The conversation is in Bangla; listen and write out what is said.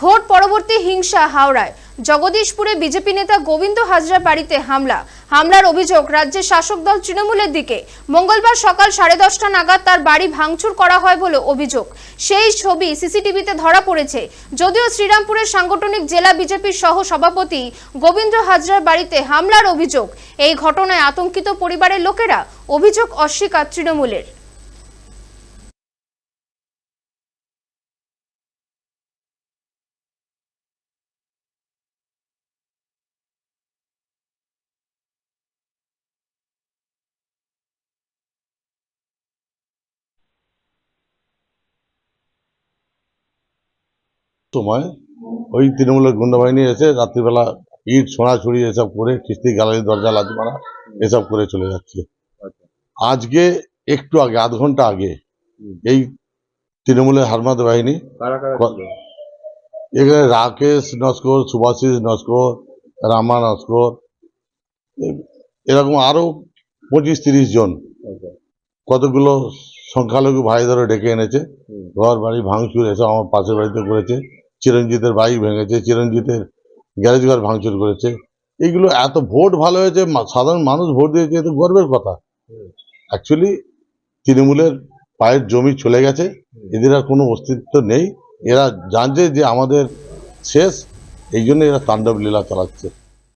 ভোট পরবর্তী হিংসা হাওড়ায়। জগদীশপুরে বিজেপি নেতা গোবিন্দ হাজরা বাড়িতে হামলা। হামলার অভিযোগ রাজ্যের শাসক দল তৃণমূলের দিকে। মঙ্গলবার সকাল সাড়ে দশটা নাগাদ তার বাড়ি ভাঙচুর করা হয় বলে অভিযোগ। সেই ছবি সিসিটিভিতে ধরা পড়েছে। যদিও শ্রীরামপুরের সাংগঠনিক জেলা বিজেপির সহ সভাপতি গোবিন্দ হাজরার বাড়িতে হামলার অভিযোগ, এই ঘটনায় আতঙ্কিত পরিবারের লোকেরা অভিযোগ অস্বীকার তৃণমূলের। সময় ওই তৃণমূলের গুন্ডা বাহিনী এসে রাত্রিবেলা ইট ছোঁড়াছুড়ি এসব করে কিস্তি গ্যালারি দরজা লাথি মারা এসব করে চলে যাচ্ছে। আজকে একটু আগে আধ ঘণ্টা আগে এই তৃণমূলের হারমাদ বাহিনী? এখানে রাকেশ নস্কর সুভাষিস নস্কর রামা নস্কর এরকম আরও পঁচিশ তিরিশ জন আচ্ছা, কতগুলো সংখ্যালঘু ভাই ধরে ডেকে এনেছে ঘর বাড়ি ভাঙচুর এসব আমার পাশের বাড়িতে করেছে। চিরঞ্জিতের বাইক ভেঙেছে, চিরঞ্জিতের গ্যারেজ ঘর ভাঙচুর করেছে। এইগুলো এত ভোট ভালো হয়েছে সাধারণ মানুষ ভোট দিয়েছে এত গর্বের কথা। অ্যাকচুয়ালি তৃণমূলের পায়ের জমি চলে গেছে, এদের আর কোনো অস্তিত্ব নেই। এরা জানছে যে আমাদের শেষ, এই জন্য এরা তাণ্ডব লীলা চালাচ্ছে।